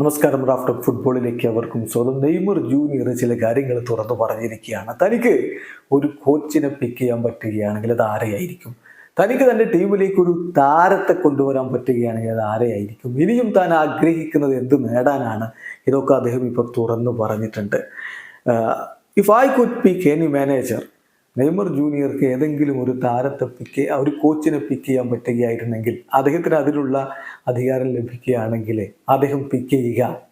നമസ്കാരം റാഫ്റ്റർ ഫുട്ബോളിലേക്ക് അവർക്കും സ്വന്തം നെയ്മർ ജൂനിയർ ചില കാര്യങ്ങൾ തുറന്നു പറഞ്ഞിരിക്കുകയാണ്. തനിക്ക് ഒരു കോച്ചിനെ പിക്ക് ചെയ്യാൻ പറ്റുകയാണെങ്കിൽ അത് ആരെയായിരിക്കും? തനിക്ക് തന്റെ ടീമിലേക്ക് ഒരു താരത്തെ കൊണ്ടുവരാൻ പറ്റുകയാണെങ്കിൽ അത് ആരെയായിരിക്കും? ഇനിയും താൻ ആഗ്രഹിക്കുന്നത് എന്ത് നേടാനാണ്? ഇതൊക്കെ അദ്ദേഹം ഇപ്പോൾ തുറന്നു പറഞ്ഞിട്ടുണ്ട്. If I could pick any manager Neymar ജൂനിയർക്ക് ഏതെങ്കിലും ഒരു താരത്തെ പിക്ക് ഒരു കോച്ചിനെ പിക്ക് ചെയ്യാൻ പറ്റുകയായിരുന്നെങ്കിൽ അദ്ദേഹത്തിന് അതിനുള്ള അധികാരം ലഭിക്കുകയാണെങ്കിൽ അദ്ദേഹം പിക്ക് ചെയ്യുക.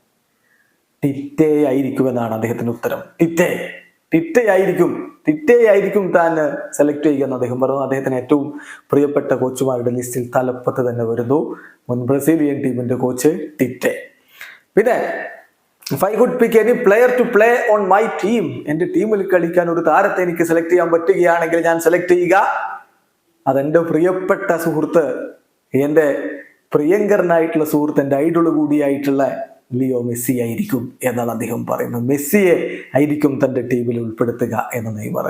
ടിറ്റേ ആയിരിക്കുമെന്നാണ് അദ്ദേഹത്തിന്റെ ഉത്തരം. ടിറ്റേ ടിറ്റേ ആയിരിക്കും ടിറ്റേ ആയിരിക്കും താൻ സെലക്ട് ചെയ്യുക എന്ന് അദ്ദേഹം പറഞ്ഞു. അദ്ദേഹത്തിന് ഏറ്റവും പ്രിയപ്പെട്ട കോച്ചുമാരുടെ ലിസ്റ്റിൽ തലപ്പത്ത് തന്നെ വരുന്നു. മുൻ ബ്രസീലിയൻ ടീമിന്റെ കോച്ച് ടിറ്റേ. പിന്നെ if I could pick any player to play on my team എന്റെ ടീമിൽ കളിക്കാൻ ഒരു താരത്തെ എനിക്ക് സെലക്ട് ചെയ്യാൻ പറ്റുകയാണെങ്കിൽ ഞാൻ സെലക്ട് ചെയ്യുക. അതെന്റെ പ്രിയപ്പെട്ട സുഹൃത്ത് എന്റെ പ്രിയങ്കരനായിട്ടുള്ള സുഹൃത്ത് എന്റെ ഐഡോൾ കൂടിയായിട്ടുള്ള ലിയോ മെസ്സി ആയിരിക്കും എന്നാണ് അദ്ദേഹം പറയുന്നത്. മെസ്സിയെ ആയിരിക്കും തന്റെ ടീമിൽ ഉൾപ്പെടുത്തുക എന്ന് നെയ്മർ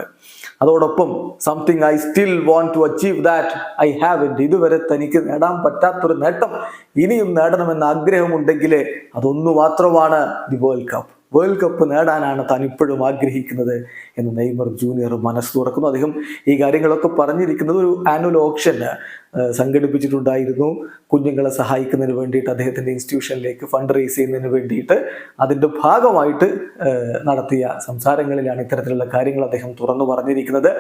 അതോടൊപ്പം something I still want to achieve that I have it ഇതുവരെ തനിക്ക് നേടാൻ പറ്റാത്തൊരു നേട്ടം ഇനിയും നേടണമെന്ന ആഗ്രഹമുണ്ടെങ്കിൽ അതൊന്നു മാത്രമാണ് the world cup world cup നേടാനാണ് താൻ ഇപ്പോഴും ആഗ്രഹിക്കുന്നത് എന്ന് നെയ്മർ ജൂനിയർ മനസ്സ് തുറക്കുന്നു. അദ്ദേഹം ഈ കാര്യങ്ങളൊക്കെ പറഞ്ഞിരിക്കുന്നത് ഒരു ആനുവൽ ഓപ്ഷൻ സംഘടിപ്പിച്ചിട്ടുണ്ടായിരുന്നു. കുഞ്ഞുങ്ങളെ സഹായിക്കുന്നതിന് വേണ്ടിയിട്ട് അദ്ദേഹത്തിന്റെ ഇൻസ്റ്റിറ്റ്യൂഷനിലേക്ക് ഫണ്ട് റേസ് ചെയ്യുന്നതിന് വേണ്ടിയിട്ട് അതിന്റെ ഭാഗമായിട്ട് നടത്തിയ സംസാരങ്ങളിലാണ് ഇത്തരത്തിലുള്ള കാര്യങ്ങൾ അദ്ദേഹം തുറന്നു പറഞ്ഞിരിക്കുന്നത്.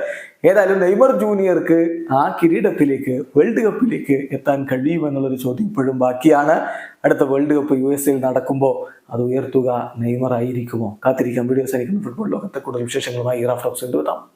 ഏതായാലും നെയ്മർ ജൂനിയർക്ക് ആ കിരീടത്തിലേക്ക് വേൾഡ് കപ്പിലേക്ക് എത്താൻ കഴിയുമെന്നുള്ളൊരു ചോദ്യം ഇപ്പോഴും ബാക്കിയാണ്. അടുത്ത വേൾഡ് കപ്പ് യു എസ് എയിൽ നടക്കുമ്പോൾ അത് ഉയർത്തുക നെയ്മർ ആയിരിക്കുമോ? കാത്തിരിക്കാം. വീഡിയോസ് ആയിരിക്കും. ഫുട്ബോൾ ലോകത്തെ കൂടുതൽ വിശേഷങ്ങളുമായി ഇറാഫ് റോക്സ് എത്താം